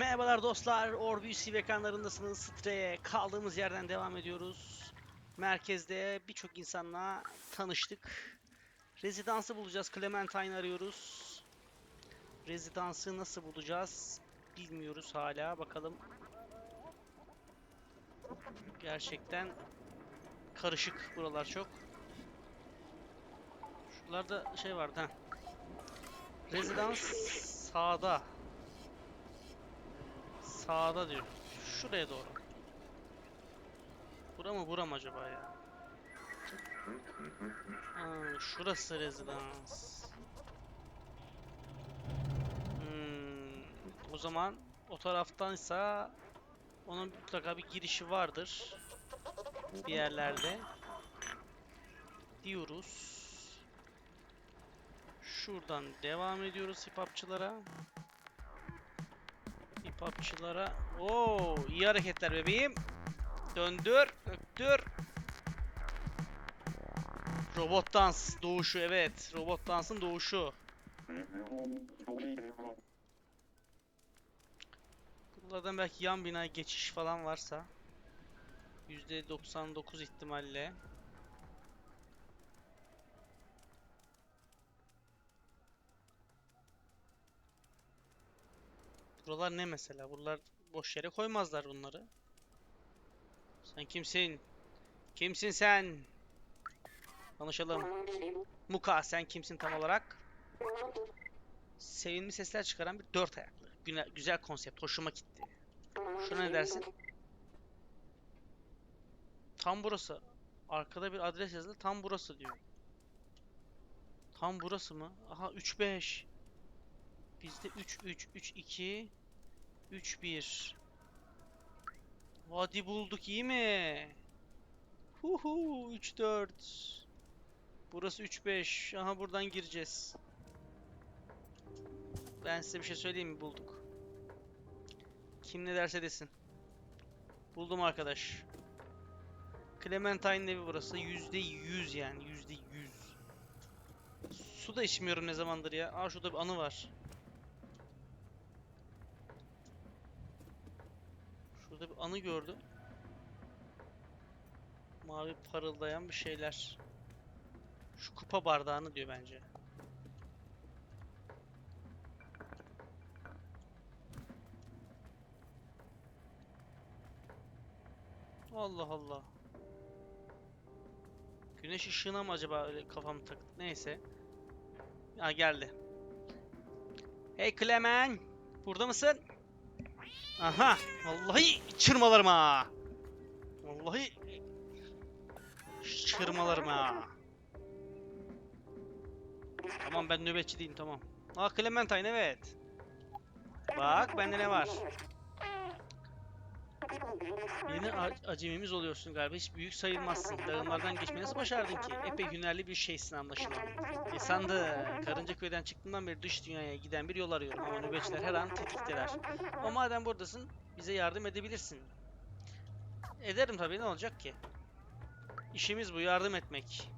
Merhabalar dostlar, Orbüsü ekranlarındasınız. Streye kaldığımız yerden devam ediyoruz. Merkezde birçok insanla tanıştık. Rezidansı bulacağız, Clementine arıyoruz. Rezidansı nasıl bulacağız bilmiyoruz hala, bakalım. Gerçekten karışık buralar çok. Şuralarda şey vardı ha. Rezidans sağda. Sağda diyor. Şuraya doğru. Bura mı bura mı acaba ya? Aa, şurası rezidans. Hmm, o zaman o taraftansa onun mutlaka bir girişi vardır. Bir yerlerde. Diyoruz. Şuradan devam ediyoruz hipapçılara. Hipapçılara. Oo, iyi hareketler bebeğim. Döndür, öktür. Robot dans doğuşu evet. Robot dansın doğuşu. Buralardan belki yan binaya geçiş falan varsa %99 ihtimalle Buralar ne mesela? Buralar boş yere koymazlar bunları. Sen kimsin? Kimsin sen? Konuşalım. Muka sen kimsin tam olarak? Sevimli sesler çıkaran bir dört ayaklı. Güne- güzel konsept. Hoşuma gitti. Şuna ne dersin? Tam burası. Arkada bir adres yazılı. Tam burası diyor. Tam burası mı? Aha 3-5. Bizde 3-3, 3-2, 3-1. Vadi bulduk iyi mi? Huhu 3-4. Burası 3-5. Aha buradan gireceğiz. Ben size bir şey söyleyeyim mi? Bulduk. Kim ne derse desin. Buldum arkadaş. Clementine'in evi burası. %100 yani. %100. Su da içmiyorum ne zamandır ya. Aa şurada bir anı var. Şurada bir anı gördüm. Mavi parıldayan bir şeyler. Şu kupa bardağını diyor bence. Allah Allah. Güneş ışığına mı acaba öyle kafam taktı? Neyse. Ha geldi. Hey Clemen! Burada mısın? Aha! Vallahi çırmalarım ha! Vallahi çırmalarım ha! Tamam ben nöbetçi değilim tamam. Aa Clementine evet. Bak bende ne var? Yeni acemimiz oluyorsun galiba. Hiç büyük sayılmazsın. Dağımlardan geçmeyi nasıl başardın ki? Epey hünerli bir şeysin anlaşılan. E sandı. Karınca köyden çıktığımdan beri dış dünyaya giden bir yol arıyorum ama nöbetçiler her an tetikteler. Ama madem buradasın, bize yardım edebilirsin. Ederim tabii ne olacak ki? İşimiz bu, yardım etmek.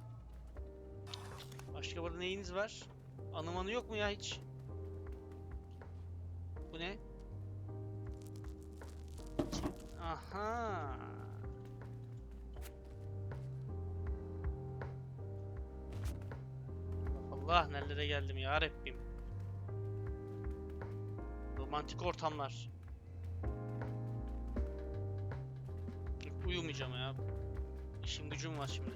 Başka burada neyiniz var? Anımanı yok mu ya hiç? Bu ne? Aha. Allah nerelere geldim ya Rabbim. Romantik ortamlar. Uyumayacağım ya. İşim gücüm var şimdi.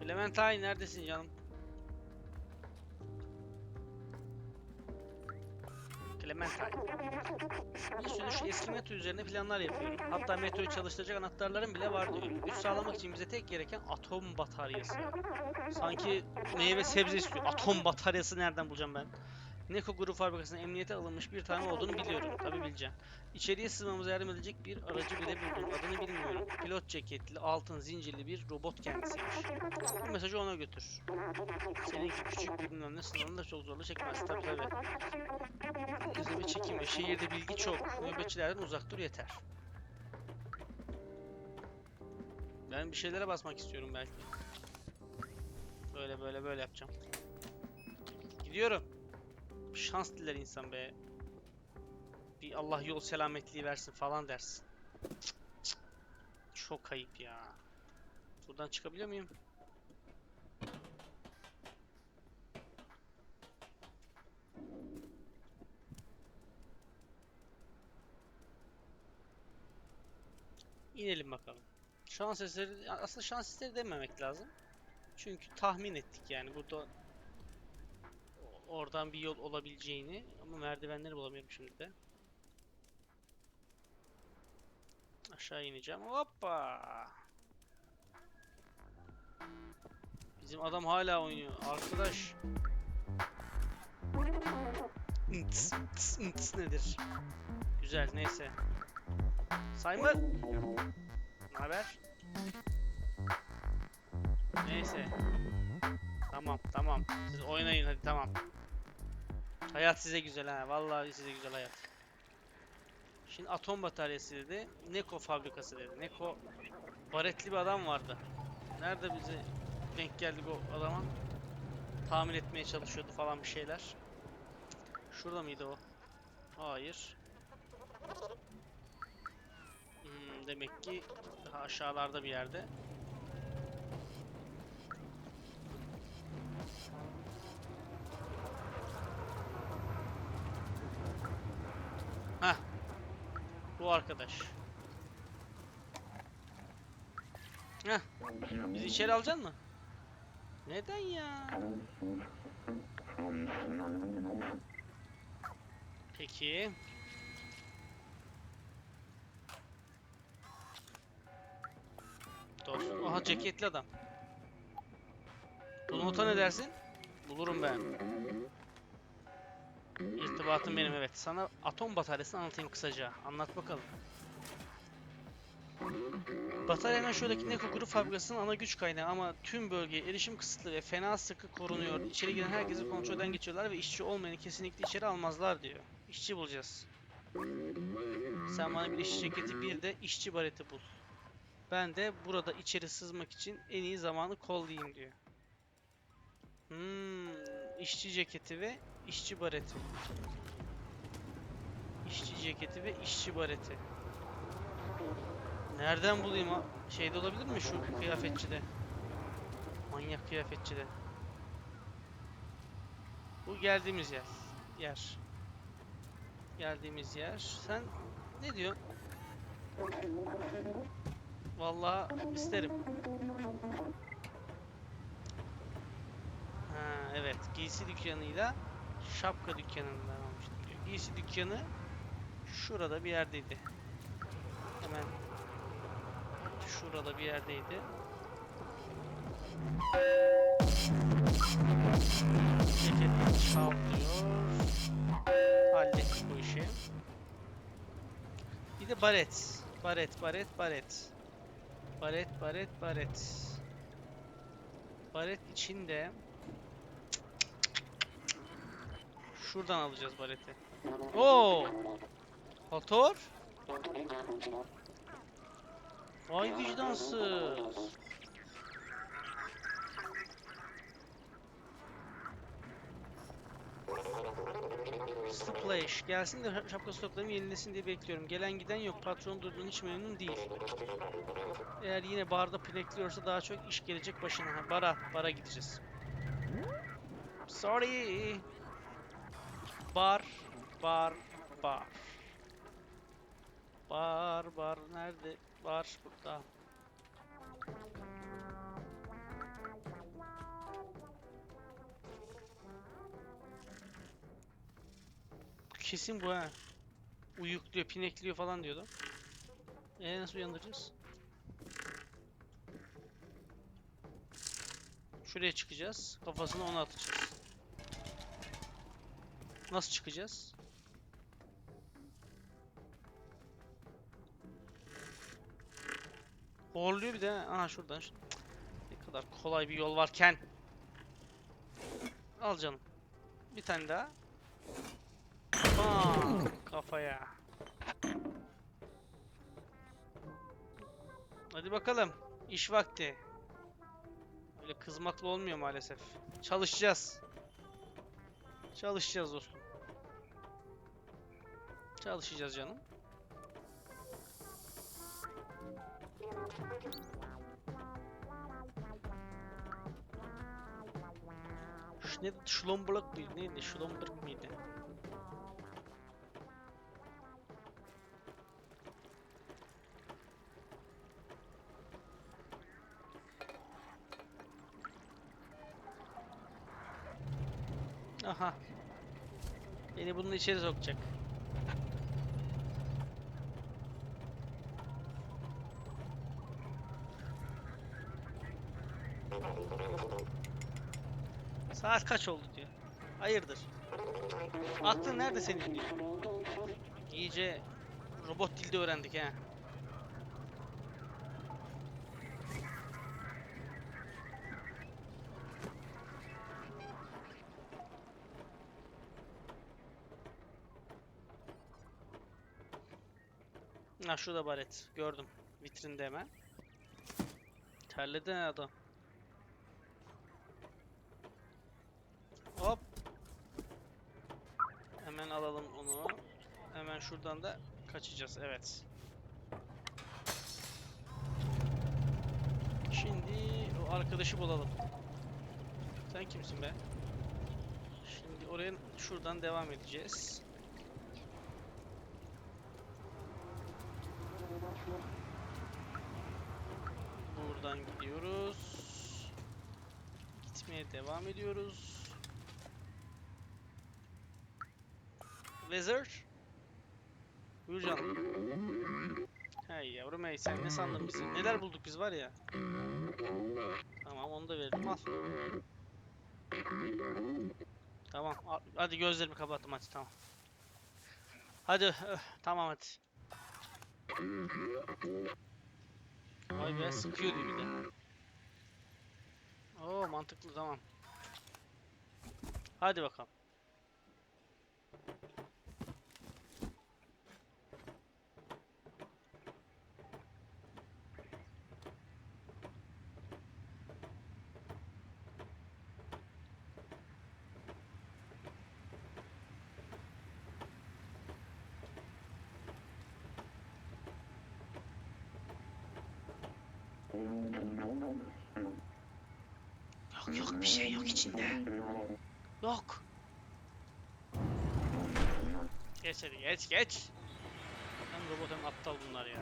Clementine neredesin canım? Clementine. Bir sürü şu eski metro üzerine planlar yapıyorum. Hatta metroyu çalıştıracak anahtarlarım bile var diyor. Güç sağlamak için bize tek gereken atom bataryası. Sanki meyve sebze istiyor. Atom bataryası nereden bulacağım ben? Neko Grup fabrikasının emniyete alınmış bir tane olduğunu biliyorum. Tabi bileceğim. İçeriye sığmamıza yardım edecek bir aracı bile buldum. Adını bilmiyorum. Pilot ceketli, altın zincirli bir robot kendisiymiş. Bu mesajı ona götür. Seninki küçük bilmem ne sınavını da çok zorlu çekmez. Tabi tabi. Gözüme çekinme. Şehirde bilgi çok. Nöbetçilerden uzak dur yeter. Ben bir şeylere basmak istiyorum belki. Böyle böyle böyle yapacağım. Gidiyorum. Şans diler insan be. bir Allah yol selametliği versin falan dersin. Cık, cık. Çok ayıp ya. Buradan çıkabiliyor muyum? İnelim bakalım. Şans eseri, aslında şans eseri dememek lazım. Çünkü tahmin ettik yani burada oradan bir yol olabileceğini ama merdivenleri bulamıyorum şimdi de. Aşağı ineceğim. Hoppa! Bizim adam hala oynuyor. Arkadaş. Nts, nts, nts nedir? Güzel neyse. Simon! Ne haber? Neyse. Tamam tamam. Siz oynayın hadi tamam. Hayat size güzel ha. Vallahi size güzel hayat. Şimdi atom bataryası dedi. Neko fabrikası dedi. Neko baretli bir adam vardı. Nerede bize denk geldik o adama? Tahmin etmeye çalışıyordu falan bir şeyler. Şurada mıydı o? Hayır. Hmm, demek ki aşağılarda bir yerde. Bu arkadaş. Heh. Bizi içeri alacaksın mı? Neden ya? Peki. Dostum. Aha ceketli adam. Bu ne dersin? Bulurum ben. İrtibatım benim evet. Sana atom bataryasını anlatayım kısaca. Anlat bakalım. Batarya hemen şuradaki Neko grup fabrikasının ana güç kaynağı ama tüm bölgeye erişim kısıtlı ve fena sıkı korunuyor. İçeri giren herkesi kontrolden geçiyorlar ve işçi olmayanı kesinlikle içeri almazlar diyor. İşçi bulacağız. Sen bana bir işçi ceketi bir de işçi bareti bul. Ben de burada içeri sızmak için en iyi zamanı kollayayım diyor. Hmm, işçi ceketi ve işçi bareti. İşçi ceketi ve işçi bareti. Nereden bulayım ha? Şeyde olabilir mi şu kıyafetçide? Manyak kıyafetçide. Bu geldiğimiz yer. Yer. Geldiğimiz yer. Sen ne diyorsun? Vallahi isterim. Evet. Giysi dükkanıyla şapka dükkanından almıştım diyor. Giysi dükkanı şurada bir yerdeydi. Hemen şurada bir yerdeydi. Ceketleri çal. Hallettik bu işi. Bir de baret. Baret, baret, baret. Baret, baret, baret. Baret içinde Şuradan alacağız bareti. Oo! Motor? Vay vicdansız. Splash. Gelsin de şap- şapka stoklarımı yenilesin diye bekliyorum. Gelen giden yok. Patron durduğun hiç memnun değil. Eğer yine barda pinekliyorsa daha çok iş gelecek başına. Bara, bara gideceğiz. Sorry. Bar, bar, bar. Bar, bar nerede? Bar burada. Kesin bu ha. Uyukluyor, pinekliyor falan diyordu. E nasıl uyandıracağız? Şuraya çıkacağız. Kafasına onu atacağız. Nasıl çıkacağız? Horluyor bir de. ha. Aha şuradan. şu- Ne kadar kolay bir yol varken. Al canım. Bir tane daha. Bam! Kafaya. Hadi bakalım. İş vakti. Öyle kızmakla olmuyor maalesef. Çalışacağız. Çalışacağız dostum. Çalışacağız canım. Şu ne? Schlumberg mıydı? Neydi? Schlumberg miydi? Aha. Beni bunun içeri sokacak. Saat kaç oldu diyor. Hayırdır? Aklın nerede senin diyor. İyice robot dilde öğrendik ha. Ha şurada baret. Gördüm. Vitrinde hemen. Terledi adam. Hop. Hemen alalım onu. Hemen şuradan da kaçacağız. Evet. Şimdi o arkadaşı bulalım. Sen kimsin be? Şimdi oraya şuradan devam edeceğiz. Buradan gidiyoruz. Gitmeye devam ediyoruz. Wizard. Buyur canım. Hey yavrum hey sen ne sandın bizi? Neler bulduk biz var ya. Tamam onu da verdim al. Tamam hadi gözlerimi kapattım hadi tamam. Hadi öh, tamam hadi. Vay be sıkıyor bir de. Oo mantıklı tamam. Hadi bakalım. Yok yok bir şey yok içinde. Yok. Geç hadi geç geç. Hem robot hem aptal bunlar ya.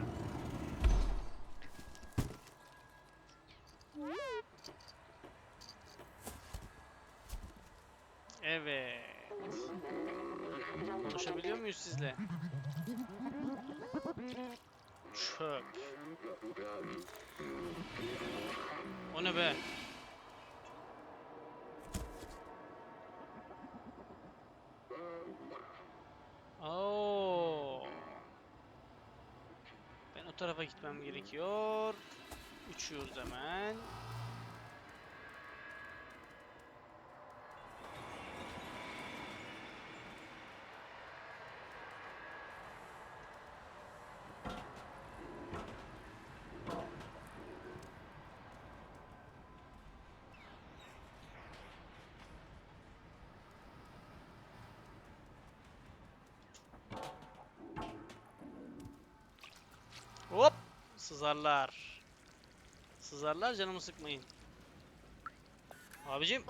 Evet. Konuşabiliyor muyuz sizle? Çöp. O ne be? Oo. Ben o tarafa gitmem gerekiyor. Uçuyoruz hemen. Hop! Sızarlar. Sızarlar canımı sıkmayın. Abicim.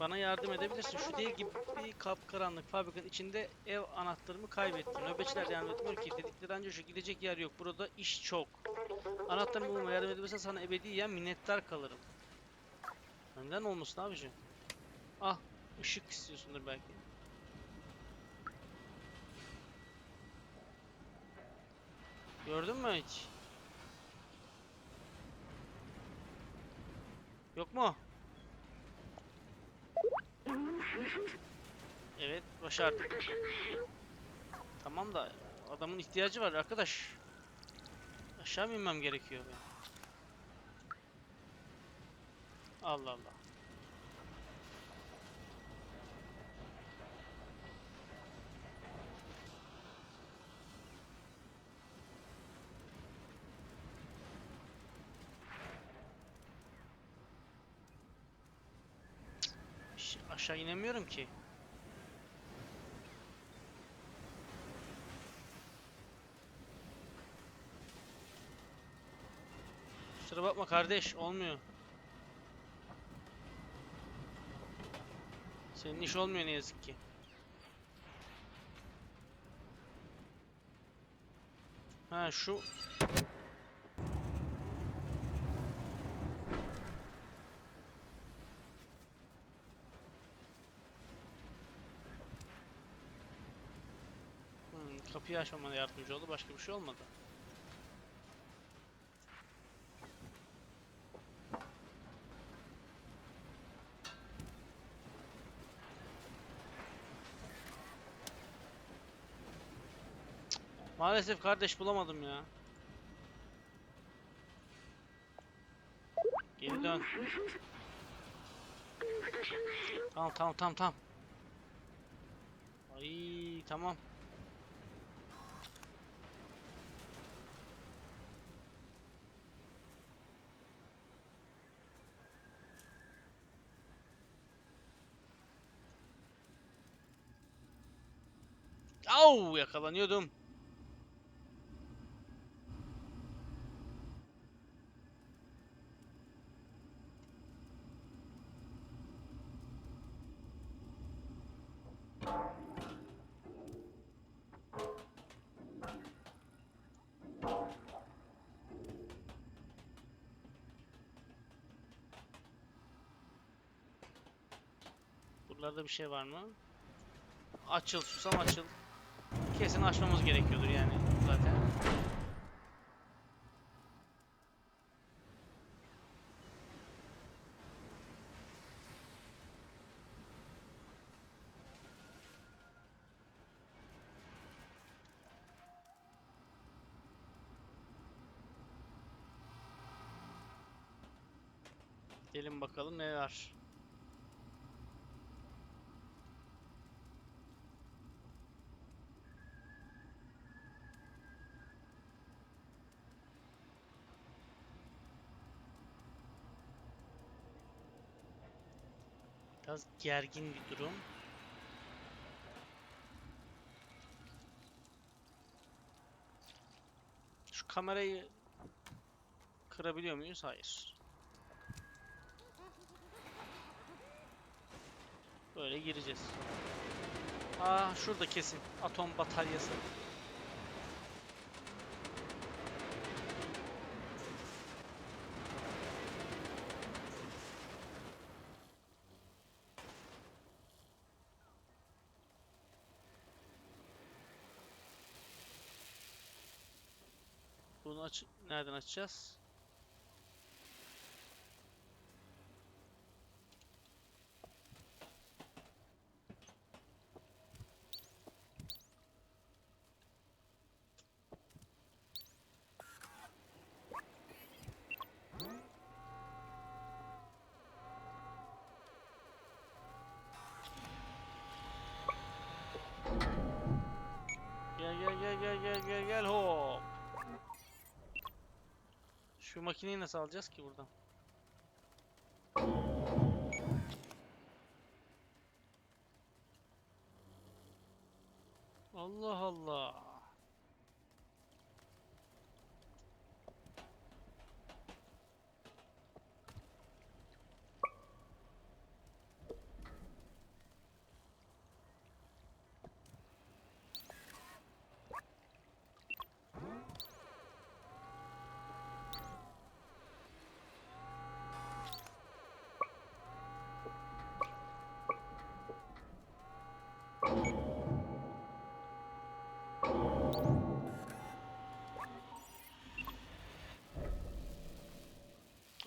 Bana yardım edebilirsin. Şu değil gibi bir kapkaranlık fabrikanın içinde ev anahtarımı kaybettim. Nöbetçiler yardım etmiyor ki. Dedikleri ancak şu gidecek yer yok. Burada iş çok. Anahtarımı bulmaya yardım edebilirsen sana ebediyen minnettar kalırım. Neden olmasın abicim? Ah, ışık istiyorsundur belki. Gördün mü hiç? Yok mu? Evet, başardık. Tamam da adamın ihtiyacı var arkadaş. Aşağı inmem gerekiyor benim? Allah Allah. aşağı inemiyorum ki. Kusura bakma kardeş olmuyor. Senin iş olmuyor ne yazık ki. Ha şu kapıyı açmamana yardımcı oldu. Başka bir şey olmadı. Maalesef kardeş bulamadım ya. Geri dön. Tamam tamam tamam tamam. Ay tamam. Au yakalanıyordum. Buralarda bir şey var mı? Açıl susam açıl. Kesin açmamız gerekiyordur yani zaten. Gelin bakalım ne var. Biraz gergin bir durum. Şu kamerayı kırabiliyor muyuz? Hayır. Böyle gireceğiz. Aa şurada kesin atom bataryası. Nereden açacağız? Makineyi nasıl alacağız ki buradan? Allah Allah.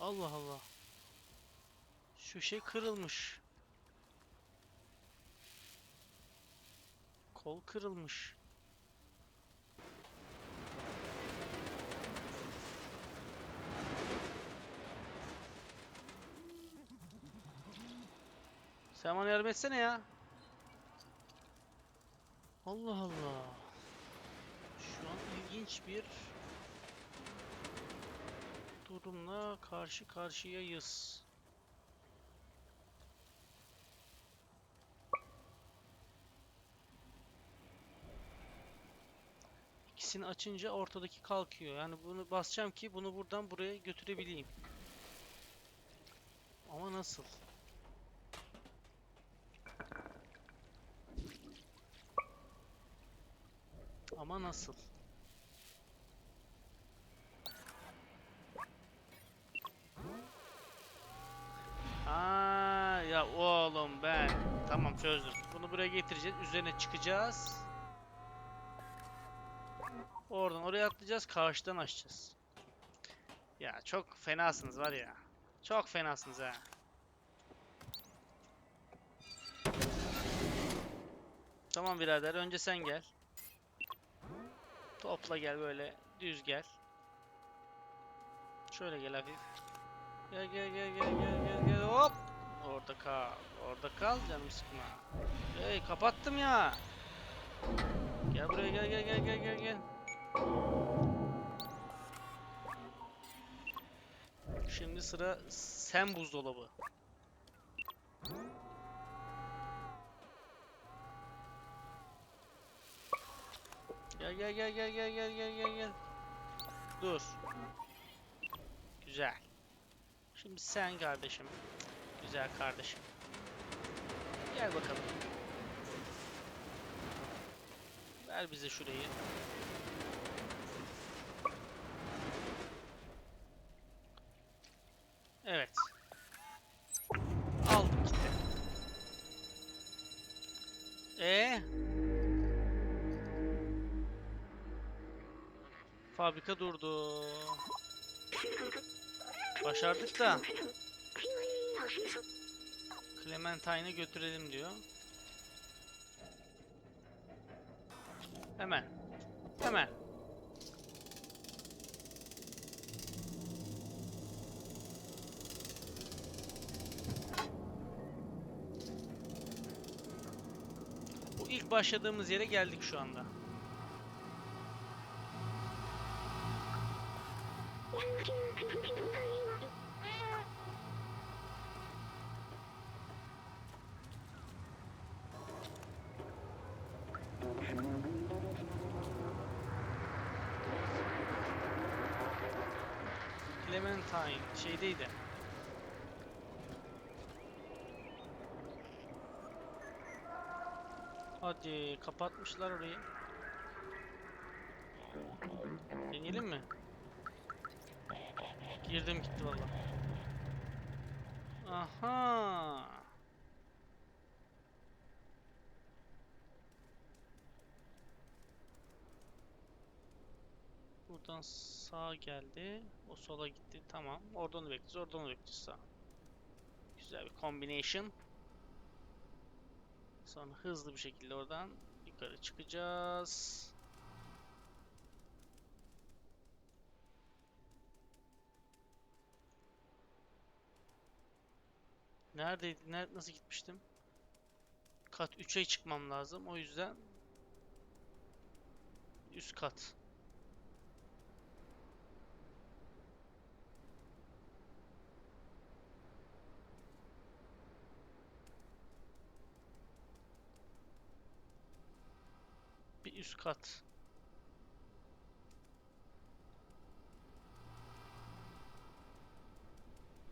Allah Allah. Şu şey kırılmış. Kol kırılmış. Sen bana yardım etsene ya. Allah Allah. Şu an ilginç bir durumla karşı karşıyayız. ikisini açınca ortadaki kalkıyor. Yani bunu basacağım ki bunu buradan buraya götürebileyim. Ama nasıl? Ama nasıl? Aa ya oğlum ben tamam çözdüm. Bunu buraya getireceğiz. Üzerine çıkacağız. Oradan oraya atlayacağız. Karşıdan açacağız. Ya çok fenasınız var ya. Çok fenasınız ha. Tamam birader önce sen gel. Topla gel böyle düz gel. Şöyle gel hafif. Gel gel gel gel gel gel gel hop. Orada kal. Orada kal canım sıkma. Hey kapattım ya. Gel buraya gel gel gel gel gel gel. Şimdi sıra sen buzdolabı. Gel gel gel gel gel gel gel gel gel. Dur. Güzel. Şimdi sen kardeşim. Güzel kardeşim. Gel bakalım. Ver bize şurayı. Evet. Aldım gitti. E Fabrika durdu. Başardık da. Clementine'ı götürelim diyor. Hemen. Hemen. Bu ilk başladığımız yere geldik şu anda. Clementine Hadi kapatmışlar orayı. Deneyelim mi? Girdim gitti valla. Aha. Buradan sağ geldi. O sola gitti. Tamam. Oradan da bekleyeceğiz. Oradan da bekleyeceğiz sağ. Güzel bir combination. Sonra hızlı bir şekilde oradan yukarı çıkacağız. Neredeydi? Nerede, nasıl gitmiştim? Kat 3'e çıkmam lazım. O yüzden üst kat. Bir üst kat.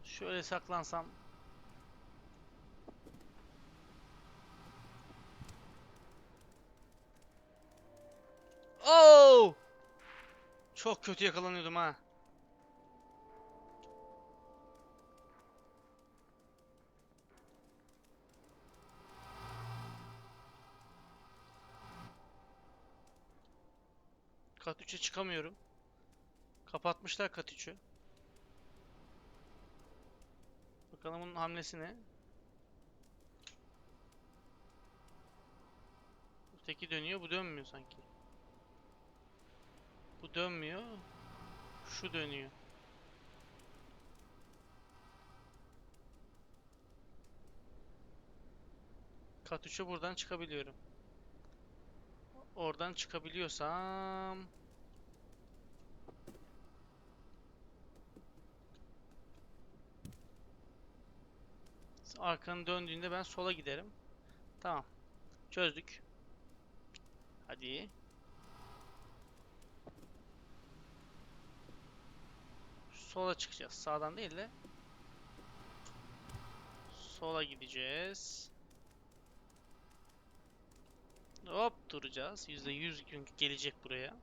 Şöyle saklansam Oo! Çok kötü yakalanıyordum ha. Kat 3'e çıkamıyorum. Kapatmışlar kat 3'ü. Bakalım bunun hamlesi ne? Öteki dönüyor, bu dönmüyor sanki. Bu dönmüyor. Şu dönüyor. Kat 3'e buradan çıkabiliyorum. Oradan çıkabiliyorsam... Arkanı döndüğünde ben sola giderim. Tamam. Çözdük. Hadi. Sola çıkacağız. Sağdan değil de. Sola gideceğiz. Hop duracağız. %100 gelecek buraya.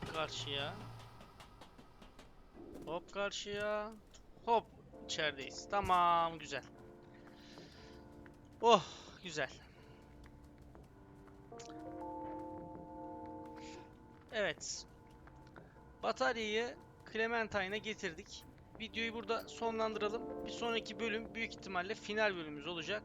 Hop karşıya. Hop karşıya. Hop içerideyiz. Tamam güzel. Oh güzel. Evet. Bataryayı Clementine'a getirdik. Videoyu burada sonlandıralım. Bir sonraki bölüm büyük ihtimalle final bölümümüz olacak.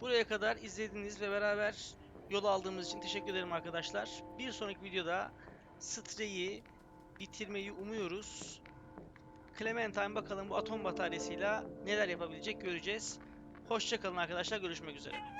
Buraya kadar izlediğiniz ve beraber yol aldığımız için teşekkür ederim arkadaşlar. Bir sonraki videoda Stray bitirmeyi umuyoruz. Clementine bakalım bu atom bataryasıyla neler yapabilecek göreceğiz. Hoşçakalın arkadaşlar. Görüşmek üzere.